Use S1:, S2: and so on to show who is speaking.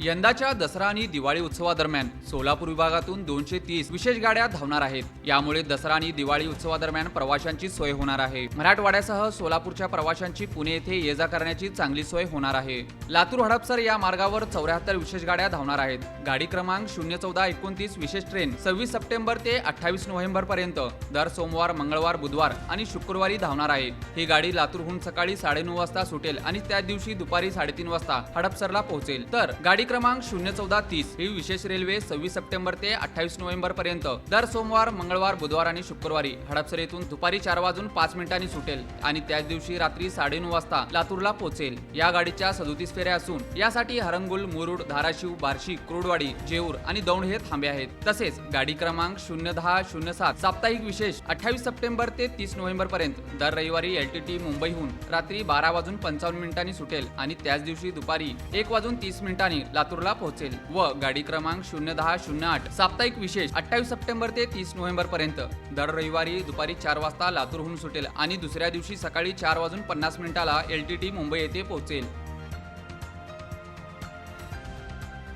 S1: यंदाच्या दसरा आणि दिवाळी उत्सवादरम्यान सोलापूर विभागातून दोनशे तीस विशेष गाड्या धावणार आहेत. यामुळे दसरा आणि दिवाळी उत्सवादरम्यान प्रवाशांची सोय होणार आहे. मराठवाड्यासह सोलापूरच्या प्रवाशांची पुणे येथे ये जा करण्याची चांगली सोय होणार आहे. लातूर हडपसर या मार्गावर चौऱ्याहत्तर विशेष गाड्या धावणार आहेत. गाडी क्रमांक शून्य चौदा एकोणतीस विशेष ट्रेन सव्वीस सप्टेंबर ते अठ्ठावीस नोव्हेंबर पर्यंत दर सोमवार मंगळवार बुधवार आणि शुक्रवारी धावणार आहे. ही गाडी लातूरहून सकाळी साडेनऊ वाजता सुटेल आणि त्या दिवशी दुपारी साडेतीन वाजता हडपसरला पोहोचेल. तर गाडी क्रमांक शून्य चौदा तीस. ही विशेष रेल्वे सव्वीस सप्टेंबर ते अठ्ठावीस नोव्हेंबर पर्यंत. दर सोमवार मंगळवार बुधवार आणि शुक्रवारी हडपसर येथून दुपारी चार वाजून पाच मिनिटांनी सुटेल आणि त्याच दिवशी रात्री साडेनऊ वाजता लातूरला पोहोचेल. या गाडीच्या सदोतीस फेऱ्या असून यासाठी हरंगुल मुरुड धाराशिव बार्शी क्रोडवाडी जेऊर आणि दौंड हे थांबे आहेत. तसेच गाडी क्रमांक शून्य दहा शून्य सात साप्ताहिक विशेष अठ्ठावीस सप्टेंबर ते तीस नोव्हेंबर पर्यंत. दर रविवारी एलटीटी मुंबईहून रात्री बारा वाजून पंचावन्न मिनिटांनी सुटेल आणि त्याच दिवशी दुपारी एक वाजून तीस मिनिटांनी लातूरला पोहोचेल. व गाडी क्रमांक शून्य दहा शून्य आठ साप्ताहिक विशेष अठ्ठावीस सप्टेंबर ते तीस नोव्हेंबर पर्यंत दर रविवारी दुपारी चार वाजता लातूरहून सुटेल आणि दुसऱ्या दिवशी सकाळी चार वाजून पन्नास मिनिटाला टी मुंबई येथे पोहोचेल.